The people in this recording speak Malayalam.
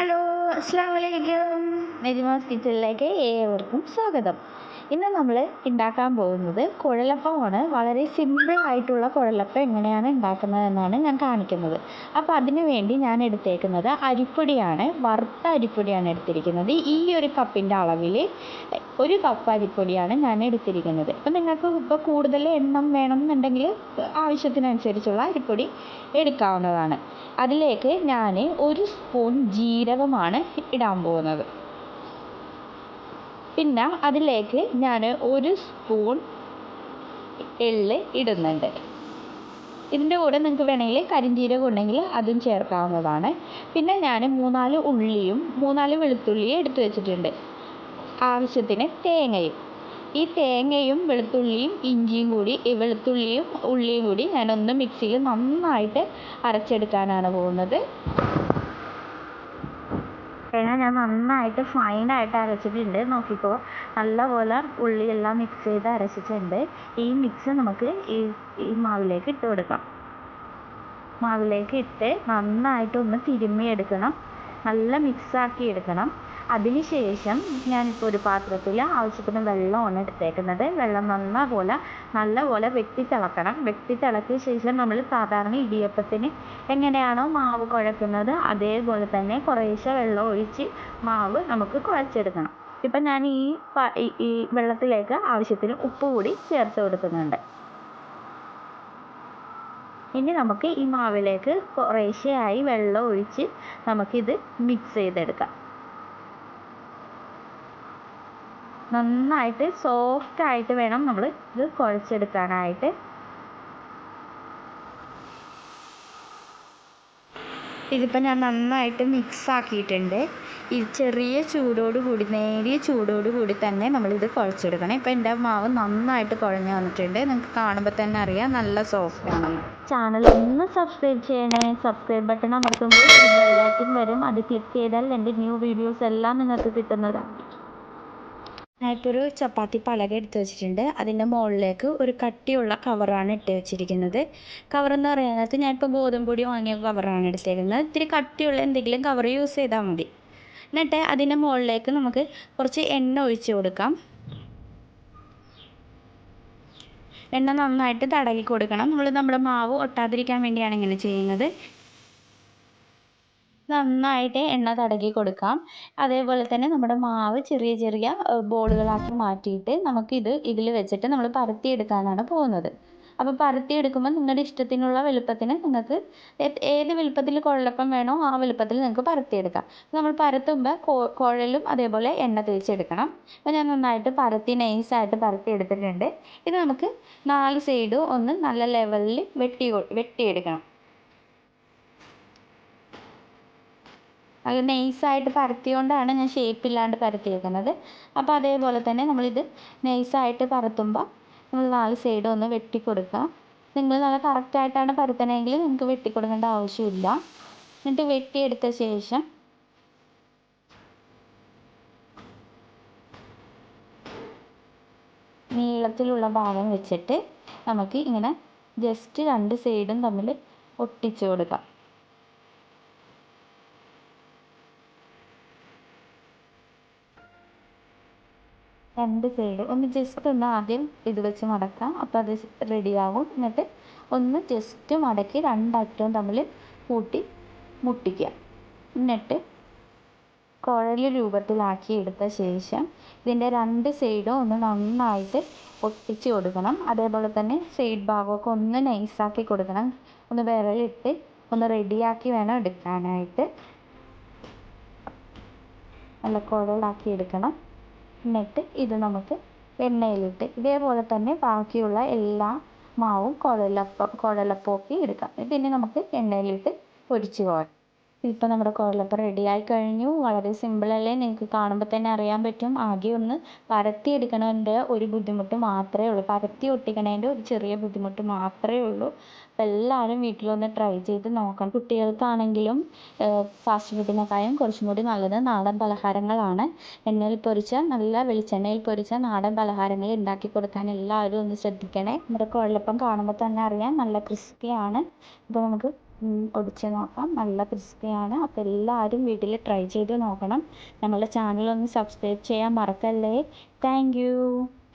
ഹലോ അസ്സാം വലൈക്കും നെജിമാസ് കിച്ചണിലേക്ക് ഏവർക്കും സ്വാഗതം. ഇന്ന് നമ്മൾ ഉണ്ടാക്കാൻ പോകുന്നത് കുഴലപ്പമാണ്. വളരെ സിമ്പിൾ ആയിട്ടുള്ള കുഴലപ്പം എങ്ങനെയാണ് ഉണ്ടാക്കുന്നത് എന്നാണ് ഞാൻ കാണിക്കുന്നത്. അപ്പോൾ അതിന് വേണ്ടി ഞാൻ എടുത്തേക്കുന്നത് അരിപ്പൊടിയാണ്. വറുത്ത അരിപ്പൊടിയാണ് എടുത്തിരിക്കുന്നത്. ഈ ഒരു കപ്പിന്റെ അളവിൽ ഒരു കപ്പ് അരിപ്പൊടിയാണ് ഞാൻ എടുത്തിരിക്കുന്നത്. അപ്പോൾ നിങ്ങൾക്ക് ഇപ്പോൾ കൂടുതൽ എണ്ണം വേണമെന്നുണ്ടെങ്കിൽ ആവശ്യത്തിനനുസരിച്ചുള്ള അരിപ്പൊടി എടുക്കാവുന്നതാണ്. അതിലേക്ക് ഞാൻ ഒരു സ്പൂൺ ജീരകമാണ് ഇടാൻ പോകുന്നത്. പിന്നെ അതിലേക്ക് ഞാൻ ഒരു സ്പൂൺ എള്ള് ഇടുന്നുണ്ട്. ഇതിന്റെ കൂടെ നിങ്ങൾക്ക് വേണമെങ്കിൽ കരിഞ്ജീരകം ഉണ്ടെങ്കിൽ അതും ചേർക്കാവുന്നതാണ്. പിന്നെ ഞാൻ മൂന്നാൽ ഉള്ളിയും മൂന്നാൽ വെളുത്തുള്ളിയും എടുത്തു വെച്ചിട്ടുണ്ട്. ആവശ്യത്തിന് തേങ്ങയും. ഈ തേങ്ങയും വെളുത്തുള്ളിയും ഇഞ്ചിയും കൂടി ഈ വെളുത്തുള്ളിയും ഉള്ളിയും കൂടി ഞാനൊന്ന് മിക്സിയിൽ നന്നായിട്ട് അരച്ചെടുക്കാനാണ് പോകുന്നത്. ഞാൻ നന്നായിട്ട് ഫൈനായിട്ട് അരച്ചിട്ടുണ്ട്. നോക്കിക്കോ നല്ലപോലെ ഉള്ളിയെല്ലാം മിക്സ് ചെയ്ത് അരച്ചിട്ടുണ്ട്. ഈ മിക്സ് നമുക്ക് ഈ ഈ മാവിലേക്ക് ഇട്ട് കൊടുക്കാം. മാവിലേക്ക് ഇട്ട് നന്നായിട്ട് ഒന്ന് തിരുമ്മി എടുക്കണം നല്ല മിക്സാക്കി എടുക്കണം. അതിന് ശേഷം ഞാനിപ്പോൾ ഒരു പാത്രത്തിൽ ആവശ്യത്തിന് വെള്ളമാണ് എടുത്തേക്കുന്നത്. വെള്ളം നല്ലപോലെ നല്ലപോലെ വെട്ടി തിളക്കണം. വെട്ടി തിളക്കിയ ശേഷം നമ്മൾ സാധാരണ ഇടിയപ്പത്തിന് എങ്ങനെയാണോ മാവ് കുഴക്കുന്നത് അതേപോലെ തന്നെ കുറേശ്ശെ വെള്ളം ഒഴിച്ച് മാവ് നമുക്ക് കുഴച്ചെടുക്കണം. ഇപ്പം ഞാൻ ഈ ഈ വെള്ളത്തിലേക്ക് ആവശ്യത്തിന് ഉപ്പ് കൂടി ചേർത്ത് കൊടുക്കുന്നുണ്ട്. ഇനി നമുക്ക് ഈ മാവിലേക്ക് കുറേശ്ശെയായി വെള്ളം ഒഴിച്ച് നമുക്കിത് മിക്സ് ചെയ്തെടുക്കാം. നന്നായിട്ട് സോഫ്റ്റ് ആയിട്ട് വേണം നമ്മൾ ഇത് കുഴച്ചെടുക്കാനായിട്ട്. ഇതിപ്പോൾ ഞാൻ നന്നായിട്ട് മിക്സ് ആക്കിയിട്ടുണ്ട്. ഈ ചെറിയ ചൂടോട് കൂടി നേരിയ ചൂടോട് കൂടി തന്നെ നമ്മളിത് കുഴച്ചെടുക്കണം. ഇപ്പോൾ എന്റെ മാവ് നന്നായിട്ട് കുഴഞ്ഞ് വന്നിട്ടുണ്ട്. നിങ്ങൾക്ക് കാണുമ്പോൾ തന്നെ അറിയാം നല്ല സോഫ്റ്റ് ആണ്. ചാനൽ ഒന്ന് സബ്സ്ക്രൈബ് ചെയ്യണേ. സബ്സ്ക്രൈബ് ബട്ടൺ അമർത്തുമ്പോൾ ബെല്ലൈക്കൺ വരും. അത് ക്ലിക്ക് ചെയ്താൽ എന്റെ ന്യൂ വീഡിയോസ് എല്ലാം നിങ്ങൾക്ക് കിട്ടുന്നതാണ്. ഞാനിപ്പോൾ ഒരു ചപ്പാത്തി പലക എടുത്ത് വെച്ചിട്ടുണ്ട്. അതിന്റെ മുകളിലേക്ക് ഒരു കട്ടിയുള്ള കവറാണ് ഇട്ട് വെച്ചിരിക്കുന്നത്. കവറെന്ന് പറയുന്നത് ഞാനിപ്പോൾ ഗോതമ്പ് പൊടി വാങ്ങിയ കവറാണ് എടുത്തേക്കുന്നത്. ഇത്തിരി കട്ടിയുള്ള എന്തെങ്കിലും കവർ യൂസ് ചെയ്താൽ മതി. എന്നിട്ട് അതിന്റെ മുകളിലേക്ക് നമുക്ക് കുറച്ച് എണ്ണ ഒഴിച്ച് കൊടുക്കാം. എണ്ണ നന്നായിട്ട് തടവി കൊടുക്കണം. നമ്മൾ നമ്മുടെ മാവ് ഒട്ടാതിരിക്കാൻ വേണ്ടിയാണ് ഇങ്ങനെ ചെയ്യുന്നത്. നന്നായിട്ട് എണ്ണ തടകി കൊടുക്കാം. അതേപോലെ തന്നെ നമ്മുടെ മാവ് ചെറിയ ചെറിയ ബോളുകളാക്കി മാറ്റിയിട്ട് നമുക്കിത് ഇതിൽ വെച്ചിട്ട് നമ്മൾ പരത്തിയെടുക്കാനാണ് പോകുന്നത്. അപ്പോൾ പരത്തിയെടുക്കുമ്പോൾ നിങ്ങളുടെ ഇഷ്ടത്തിനുള്ള വലുപ്പത്തിന് നിങ്ങൾക്ക് ഏത് വലുപ്പത്തിൽ കുഴലപ്പം വേണോ ആ വലുപ്പത്തിൽ നിങ്ങൾക്ക് പരത്തിയെടുക്കാം. നമ്മൾ പരത്തുമ്പോൾ കുഴലും അതേപോലെ എണ്ണ തേച്ചെടുക്കണം. അപ്പോൾ ഞാൻ നന്നായിട്ട് പരത്തി നൈസായിട്ട് പരത്തി എടുത്തിട്ടുണ്ട് ഇത് നമുക്ക് നാല് സൈഡും ഒന്ന് നല്ല ലെവലിൽ വെട്ടി വെട്ടിയെടുക്കണം. അത് നൈസായിട്ട് പരത്തിയോണ്ടാണ് ഞാൻ ഷേപ്പില്ലാണ്ട് പരത്തിയേക്കുന്നത് അപ്പോൾ അതേപോലെ തന്നെ നമ്മളിത് നൈസായിട്ട് പരത്തുമ്പോൾ നമ്മൾ നാല് സൈഡും ഒന്ന് വെട്ടി കൊടുക്കുക നിങ്ങൾ നല്ല കറക്റ്റായിട്ടാണ് പരത്തണമെങ്കിൽ നിങ്ങൾക്ക് വെട്ടി കൊടുക്കേണ്ട ആവശ്യമില്ല. എന്നിട്ട് വെട്ടിയെടുത്ത ശേഷം നീളത്തിലുള്ള ഭാഗം വെച്ചിട്ട് നമുക്ക് ഇങ്ങനെ ജസ്റ്റ് രണ്ട് സൈഡും തമ്മിൽ ഒട്ടിച്ചു കൊടുക്കാം. രണ്ട് സൈഡ് ഒന്ന് ജസ്റ്റ് ഒന്ന് ആദ്യം ഇത് വെച്ച് മടക്കാം. അപ്പോൾ അത് റെഡിയാകും എന്നിട്ട് ഒന്ന് ജസ്റ്റ് മടക്കി രണ്ടറ്റവും തമ്മിൽ കൂട്ടി മുട്ടിക്കുക. എന്നിട്ട് കുഴൽ രൂപത്തിലാക്കി എടുത്ത ശേഷം ഇതിന്റെ രണ്ട് സൈഡും ഒന്ന് നന്നായിട്ട് ഒട്ടിച്ച് കൊടുക്കണം. അതേപോലെ തന്നെ സൈഡ് ഭാഗമൊക്കെ ഒന്ന് നൈസാക്കി കൊടുക്കണം. ഒന്ന് വിരലിട്ട് ഒന്ന് റെഡിയാക്കി വേണം എടുക്കാനായിട്ട്. നല്ല കുഴലാക്കി എടുക്കണം. എന്നിട്ട് ഇത് നമുക്ക് എണ്ണയിലിട്ട് ഇതേപോലെ തന്നെ ബാക്കിയുള്ള എല്ലാ മാവും കുഴലപ്പം കുഴലപ്പമാക്കി എടുക്കാം ഇതിനെ നമുക്ക് എണ്ണയിലിട്ട് പൊരിച്ച് കോരാം. ഇപ്പോൾ നമ്മുടെ കുഴലപ്പം റെഡിയായി കഴിഞ്ഞു. വളരെ സിമ്പിളല്ലേ നിങ്ങൾക്ക് കാണുമ്പോൾ തന്നെ അറിയാൻ പറ്റും. ആകെ ഒന്ന് പരത്തി ഒരു ബുദ്ധിമുട്ട് മാത്രമേ ഉള്ളൂ. പരത്തി ഒട്ടിക്കണതിന്റെ ഒരു ചെറിയ ബുദ്ധിമുട്ട് മാത്രമേ ഉള്ളൂ. അപ്പം എല്ലാവരും വീട്ടിലൊന്ന് ട്രൈ ചെയ്ത് നോക്കണം. കുട്ടികൾക്കാണെങ്കിലും ഫാസ്റ്റ് ഫുഡിനെക്കാളും കുറച്ചും കൂടി നല്ലത് നാടൻ പലഹാരങ്ങളാണ്. എണ്ണയിൽ പൊരിച്ച നല്ല വെളിച്ചെണ്ണയിൽ പൊരിച്ച നാടൻ പലഹാരങ്ങൾ ഉണ്ടാക്കി കൊടുക്കാൻ എല്ലാവരും ഒന്ന് ശ്രദ്ധിക്കണേ. നമ്മുടെ കുഴലപ്പം കാണുമ്പോൾ തന്നെ അറിയാം. നല്ല ക്രിസ്പിയാണ് അപ്പോൾ നമുക്ക് ഒടിച്ച് നോക്കാം. നല്ല ക്രിസ്പിയാണ്. അപ്പോൾ എല്ലാവരും വീട്ടിൽ ട്രൈ ചെയ്ത് നോക്കണം. ഞങ്ങളുടെ ചാനൽ ഒന്ന് സബ്സ്ക്രൈബ് ചെയ്യാൻ മറക്കല്ലേ. താങ്ക്